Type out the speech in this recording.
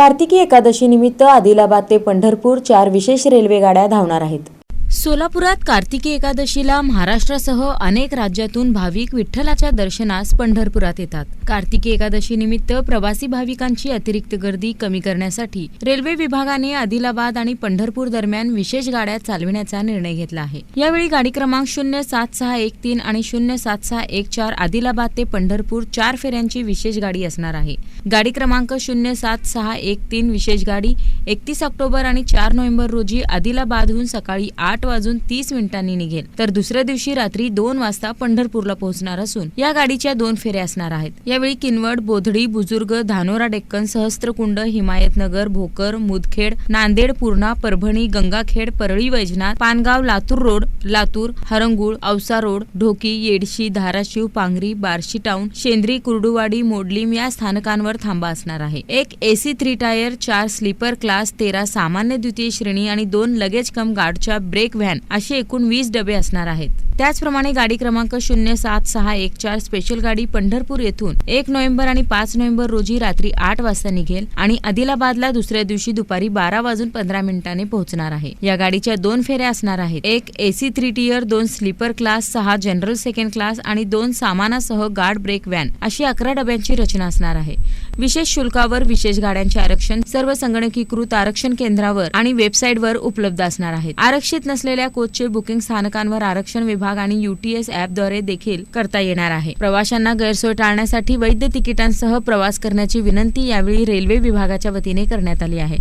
कार्तिकी एकादशी निमित्त आदिलाबाद ते पंढरपूर चार विशेष रेल्वे गाड्या धावणार आहेत. सोलापुरात कार्तिकी एकादशीला महाराष्ट्रासह अनेक राज्यातून भाविक विठ्ठलाच्या दर्शनास पंढरपुरात येतात. कार्तिकी एकादशी निमित्त प्रवासी भाविकांची अतिरिक्त गर्दी कमी करण्यासाठी रेल्वे विभागाने आदिलाबाद आणि पंढरपूर दरम्यान विशेष गाड्या चालविण्याचा निर्णय घेतला आहे. यावेळी गाडी क्रमांक शून्य सात सहा एक तीन आणि शून्य सात सहा एक चार आदिलाबाद ते पंढरपूर चार फेऱ्यांची विशेष गाडी असणार आहे. गाडी क्रमांक शून्य सात सहा एक तीन विशेष गाडी एकतीस ऑक्टोबर आणि चार नोव्हेंबर रोजी आदिलाबादहून सकाळी आठ वाजून तीस मिनिटांनी निघेल. तर दुसऱ्या दिवशी रात्री दोन वाजता पंढरपूरला पोहोचणार असून या गाडीच्या दोन फेऱ्या असणार आहेत. यावेळी Kinwat Bodhadi Bujurg Dhanora Deccan Sahastrakund Himayatnagar Bhokar Mudkhed Nanded Purna Parbhani Gangakhed Parli Vaijnath Pangaon Latur road Latur Harangul Ausa road Dhoki Yedshi Dharashiv Pangri Barshi town Shendri Kurduwadi Modlimb या स्थानकांवर थांबा असणार आहे. एक AC three tier चार sleeper class तेरा सामान्य द्वितीय श्रेणी आणि दोन लगेज कम गार्डच्या ब्रेक व्हॅन असे एकूण वीस डबे असणार आहेत. त्याचप्रमाणे गाडी क्रमांक शून्य सात सहा एक चार स्पेशल गाडी पंढरपूर येथून एक नोव्हेंबर आणि पाच नोव्हेंबर रोजी रात्री आठ वाजता निघेल आणि आदिलाबादला दुसऱ्या दिवशी दुपारी बारा वाजून पंधरा मिनिटांनी पोहोचणार आहे. या गाडीच्या दोन फेऱ्या असणार आहेत. एक एसी थ्री टीयर दोन स्लीपर क्लास सहा जनरल सेकंड क्लास आणि दोन सामानासह गार्ड ब्रेक व्हॅन अशी अकरा डब्यांची रचना असणार आहे. विशेष शुल्कावर विशेष गाड्यांचे आरक्षण सर्व संगणकीकृत आरक्षण केंद्रावर आणि वेबसाईटवर उपलब्ध असणार आहेत. आरक्षित नसले असलेल्या कोचचे बुकिंग स्थानकांवर आरक्षण विभाग आणि युटीएस ऍपद्वारे देखील करता येणार आहे. प्रवाशांना गैरसोय टाळण्यासाठी वैध तिकिटांसह प्रवास करण्याची विनंती यावेळी रेल्वे विभागाच्या वतीने करण्यात आली आहे.